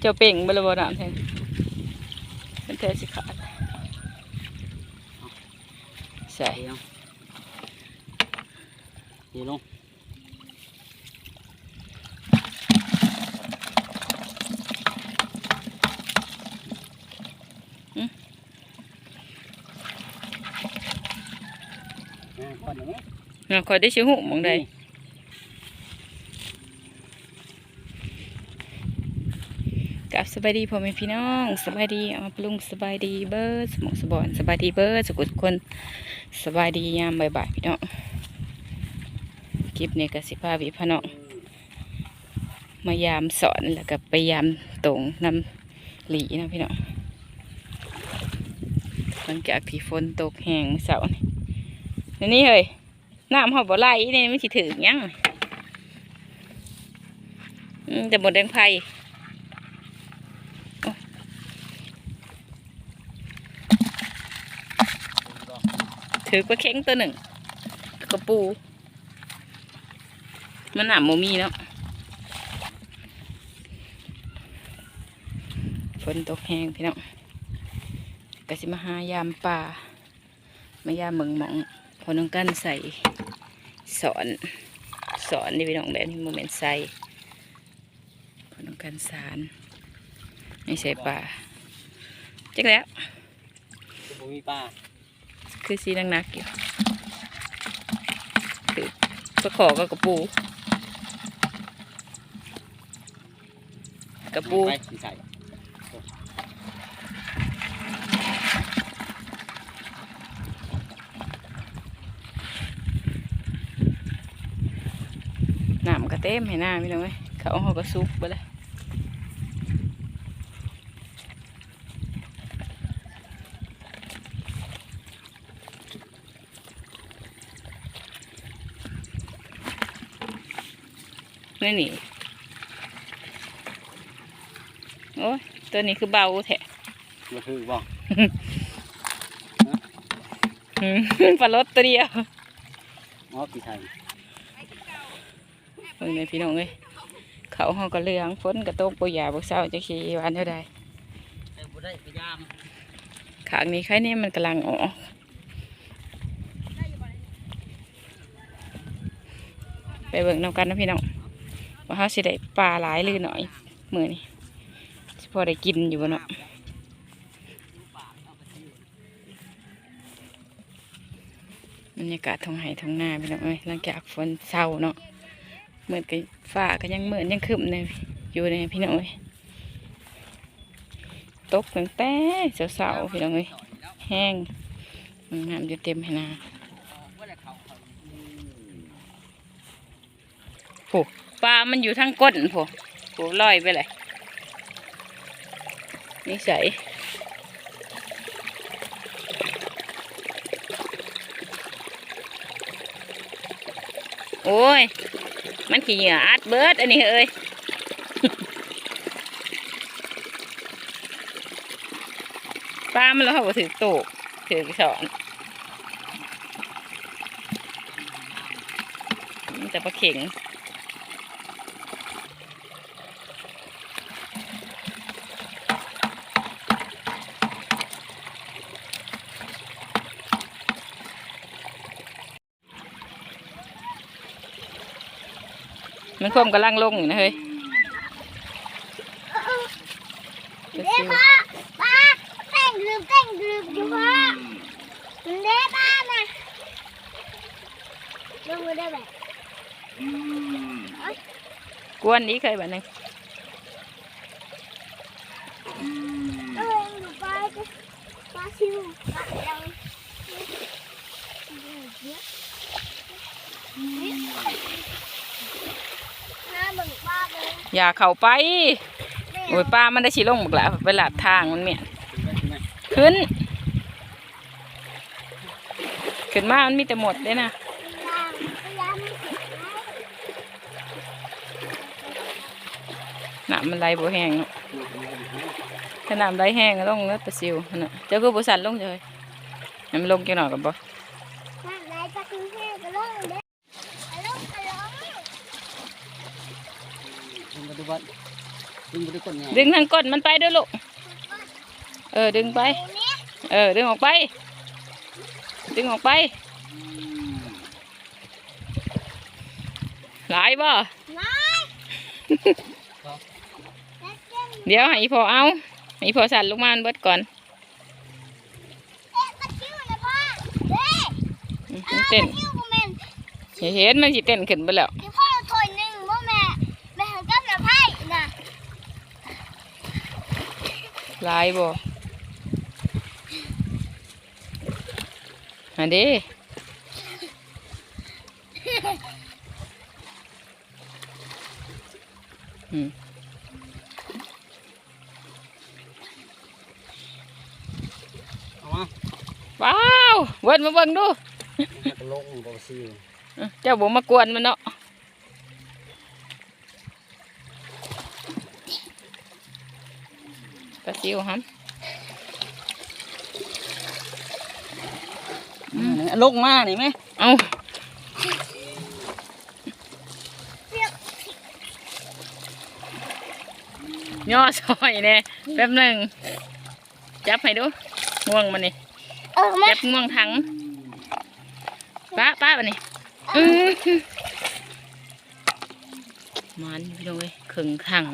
เจ้าเป่งบ่ละบ่น้ำแทงมันแท้สิขาดใส่เดี๋ยวเดี๋ยวลงอ่าก่อนอย่างนี้เนาะคอยได้ชื่อหูหมองใดกั บสบายดีพ่อแม่พี่น้องสบายดีเอามาปรุงสบายดีเบิร์ดสมองสบอนสบายดีเบิร์ดสุกุทุกคนสบายดียามบ่ายๆพี่น้องคลิปนี้ก็สิพาพี่พี่น้องมายามสอนแล้วก็ไปยามตรงนำหลีนะพี่น้องหลังจากที่ฝนตกแห้งเมื่อเช้านี่นี่นี่เฮ้ยน้ำหอบบ่ไหลนี่ไมันสิถึงยังอืมแต่หมดแดงไผ่ ถือกระเข็งตัวหนึ่งกระปู มันหนามโมมีเนาะฝนตกแห้งพี่น้องก็สิมาหายามป่ามายามเมืองหมอง พอน้องกันใส่สอนสอนนี่พี่น้องแบบนี้โมเมนต์ใส่พอน้องกันสารไม่ใส่ปลาจักแล้วมมีปลา คือสีนักนักอยู่คือปลาขอก็กระปูกระปูไปใส่น้ำกระเต็มให้หน้าพี่น้องเอ้ยเขาเขาก็ซุกไปเลย นี่นี่โอ้ยตัวนี้คือเบาแท้มาคือบอกอืมปลาลดตัวเดียวอ๋อกี่ไทยเบิ่งในพี่น้องเอ้ยเขาห้องก็เหลืองฝนก็ตกปุยหยาบุเศร้าจะขี่หวานเท่าใดแต่บุได้พยายามขางนี้ใครนี่มันกำลังออกไปเบิ่งนำกันนะพี่น้อง ว่าเขาสิได้ปลาหลายหรือหน่อยมือนี่พอได้กินอยู่บ่เนาะบรรยากาศท้องไห่ท้องนาพี่น้องเอ้ยหลังจากฝนเศร้าเนาะเหมือนกับฟ้าก็ยังเหมือนยังคึมเลยอยู่ในพี่น้องเอ้ยตกตั้งแต่เสาๆพี่น้องเอ้ยแห้งน้ำจะเต็มให้นาโผ ปลา มันอยู่ทั้งก้นผโผลอยไปเลยนิสัยโอ้ย มันขี้เหงื่ออัดเบิดอันนี้เอ้ยปลามันแล้วเขาก็ถือโตกถือกระสอนมันแต่ปลาเข็ง มันพ่มกำลังลงอยู่นะเฮ้ยเด้ซิวป้าป้าเต้งกรึบเต้งกรึบอยู่พ่อมันเด้ป้ามาลงมาได้แบบกวนนี้เคยแบบนึงเออหนูไปจะป้าชิวป้าเราน้าเบิ่งป้าเลย อย่าเข้าไป โอ้ยปลามันได้ชิลงบักละเวลาทางมันเมียนขึ้น ขึ้นมามันมีแต่หมดเลยนะย่ามม่เสียนะน้ำมันไหลบ่แห้งเนาะถ้าน้ำไหลแห้งก็ลงแล้วตะซิวนะเจ้าคือบุสันลงเลยน้ำมันลงจังหน่อยกับบ่ น้ำไหนจะกินแห้งก็ลงเด้อลง ก็ลงถึงปัจจุบันดึงบ่ได้ก้นแง่ดึงทางก้นมันไปเด้อลูก เออดึงไปตรงนี้เออดึงออกไป ดึงออกไป หลายบ่น้อยแล้วเจ้าเดี๋ยวให้อีพอเอาให้อีพอสั่นลงมาอันเบิดก่อนเอ๊ะตะคิวนะพ่อเฮ้ยอืมมันเต้นตะคิวบ่แม่นเห็นมันสิเต้นขึ้นไปแล้ว ที่พ่อถอยหนึ่งบ่แม่แม่หันกับหน้าไพ่น่ะ ห ลายบ่อันเด้อืมเอามาว้าวเวิร์นมาเบิ่งดูมันก็ลงบ่ซื้ออื้อเจ้าบ่มากวนมันเนาะ ปลาซิวฮัมอืมลงมานี่ไหมเอาเรียกย่อซอยแน่แป๊บหนึ่งจับให้ดูง่วงมันนี่เออมาจับง่วงถังป้าป้าบันนี่อื้อมันพี่น้องเอ้ยขึงถัง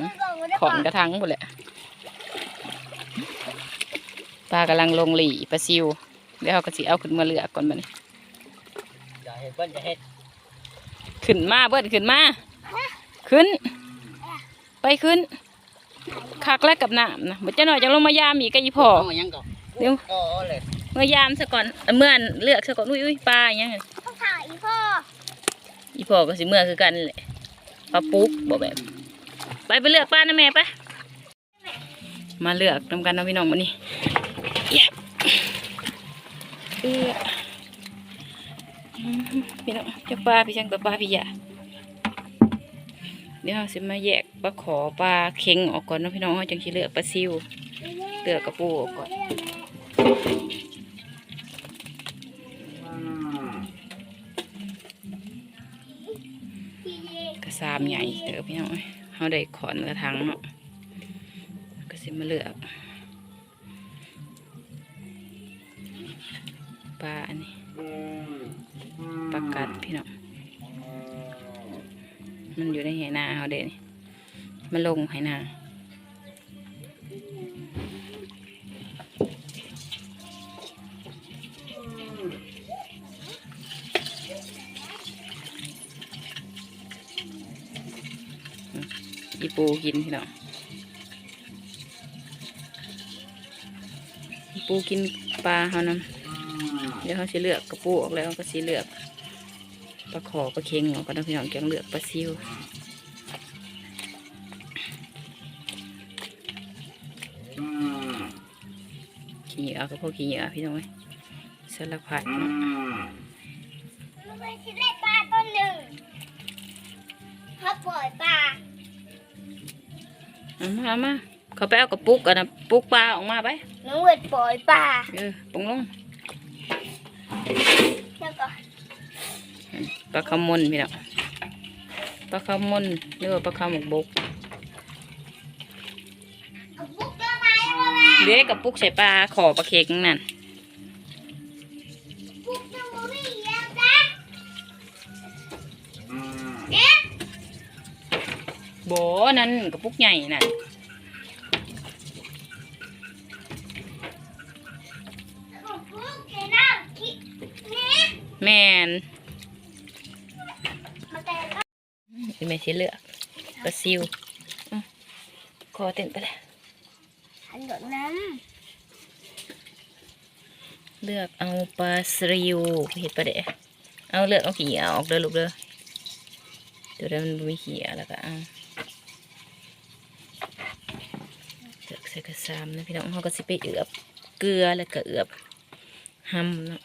ขอนกระทังหมดแหละปลากำลังลงหลีปลาซิวเดี๋ยวเขาก็สิเอาขึ้นมาเลือกก่อนบัดนี้อย่าเฮ็ดเบิ้นอย่าเฮ็ดขึ้นมาเบิ้นขึ้นมา ขึ้น ไปขึ้นคักแล้วกับน้ำนะบ่เจ้าหน่อยจังลงมายามอีกกะอีพ่อเอาหยังก่อนเดี๋ยวก็เลยเมื่อยามซะก่อนเอาเมื่อนเลือกซะก่อนอุ้ยอุ้ยปลาอย่างเงี้ยต้องถ่ายอีพ่ออีพ่อก็สิเมื่อคือกันแหละปลาปุ๊กบอกแบบ ไปไปเลือกปลานะแม่ไปมาเลือกนำกันนะพี่น้องวันนี้ เย้เอื้อพี่น้องเจ้าปลาพี่ช่างกับปลาพี่ยาเดี๋ยวเราสิมาแยกปลาขอปลาเค็งออกก่อนนะพี่น้องจังสิเลือกปลาซิวเลือกกระปูออกก่อนกระซามใหญ่เด้อพี่น้องเขาได้ขอนกระทังเนาะก็สิมาเลือก ลาอันนี้ปลากัดพี่น้องมันอยู่ในไหนาเขาเด้นี่มันลงไหนาอีปูกินพี่น้องอีปูกินปลาเขานำ เดี๋ยวเขาสิเลือกกระปูออกแล้วก็สิเลือกปลาขอปลาเค็งออกก็ต้องพี่น้องแกงเลือกปลาซิวขี้เหยื่อก็พวกขี้เหยื่อพี่น้องเอ้ยสารพัดเนาะมันเป็นชิ้นเล็กปลาต้นหนึ่งเขาปล่อยปลาเอามาเอามาเขาไปเอากระปุกกันนะปุกปลาออกมาไปน้องเวทปล่อยปลาเออปรุงลงแล้วก็ ปลาขาวมนพี่น้องปลาขาวมนหรือว่าปลาขาวหมกบกเอาบุกเจอไหมเอาไหมเด็กกับปุกใส่ปลาขอปลาเค็งนั่นบุกเจอบุรีแล้วจ้ะเอ๊ะโบนั่นกระปุกใหญ่นั่น ของบุกเจอน้ำคิดนี่ แมนมาแต่ละอีเมชิเลือกปลาซิวอื้อคอเต้นไปเลยหันดอกน้เลือกเอาปลาซิวเห็ดปลาเดะเอาเลือกเอาขี้เอาออกเด้อลูกเด้อเดี๋ยวได้มันบ่มีขี้แล้วก็เอาเลือกใส่กระซามนะพี่น้องเขาก็สิไปเอือบเกลือแล้วก็เอือบห้ำเนาะ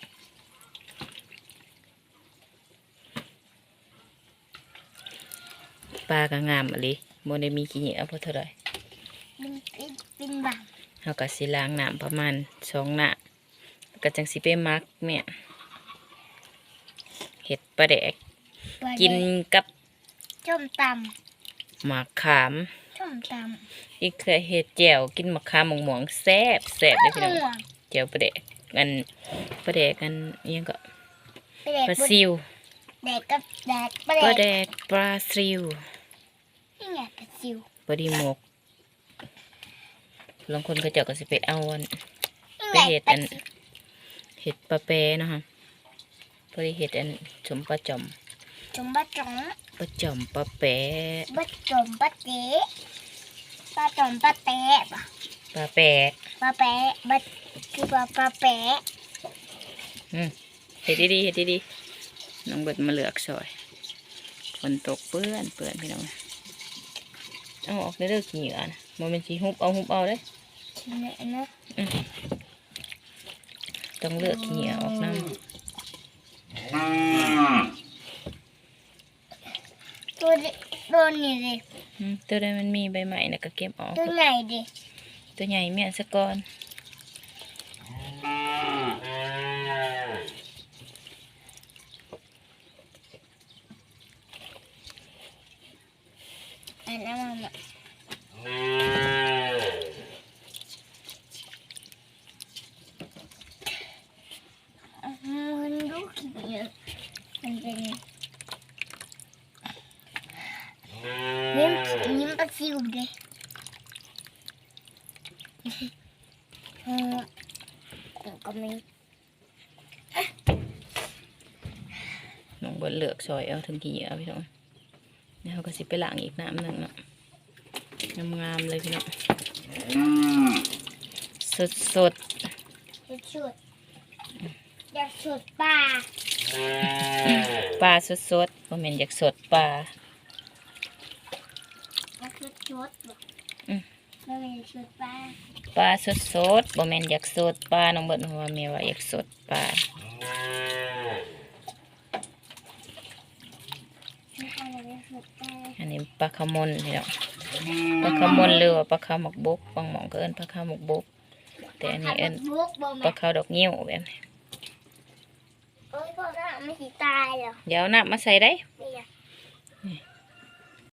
ปลาก็งามอะลิโมได้มีขี้เหนียวเพราะเท่าไหรำมันเป็นเป็นบังเราก็สิล้างน้ำประมาณสองน้ำแล้วก็จังสิไปมักแม่เห็ดปลาแดก กินกับส้มตหมากขามำส้ส้มตอีกเคยเห็ดแจ่วกินมะขามหมองๆแซ่บแซ่บเลยำพี่น้องม่วงแจ่วปลาแดกกันปลาแดกกันอิหยังก็ไปแดกปลาซิวแดกกับแดกไปปลาแดแดกกปลาซิว นี่ไงปลาซิวปลาดีหมกบางคนก็เจ้าก็สิไปเอาอันนี่ไปไงเห็ดปลาอันซิวเห็ดปลาแปรเนาะคะพอดีเห็ดอันสมปลาจอมจุ่มปลาจงปลาจอมปลาแปรปลาจมปลาเต๊ะปลาจมปลาเต๊ะปะปลาแปรปลาแปะปลาคือปลาปลาแปะอืมเห็ดดีๆเห็ดดีๆน้องเบิดมาเลือกซอยฝนตกเปื้อนเปื้อนพี่น้อง เอาออกได้เลิกเหงื่อนะมันเป็นสีหุบเอาหุบเอาเลยเนี่ยนะต้องเลือกเหงื่อออกน้ตัวเด็กตัวนี้ดิำอืมตัวใดมันมีใบใหม่นะก็เก็บออก ตัวไหนดิตัวใหญ่เมียนสะก่อนอันนั้นมันอะมันดูขี้เยอะมันเป็นยิ้ม ยิ้มปลาซิวดิอืมก็มีน้องเบิดเลือกซอยเอาถึงเหงื่อพี่น้องแล้วเขาก็สิไปล้างอีกน้ำหนึ่งเนาะงามๆเลยพี่น้องสดสดจะชุดอยากชุดปลาๆปลาสดสดๆบ่แม่นอยากสดปลาอยากชุ ดชุดบอกอืมไม่เป็นชุดปลาปลาสดสดๆบ่แม่นอยากสดปลาน้องเบิดว่าแม่ว่าอยากสดปลาไม่ใช่เลยชุดปลาอันนี้ปลาขมนพี่น้องปลาขมนหรือว่าปลาขาวหมกบกบางหมองก็เอิ้นปลาขาวหมกบก แต่อันนี้เอิ้นบุกบ่ปแม่ลาขาวดอกงิ้วแบบนี้โอ้ยพ่อหน้าไม่สีตายเหรอเดี๋ยวเอาน้ำมาใส่ได้ไม่อยาก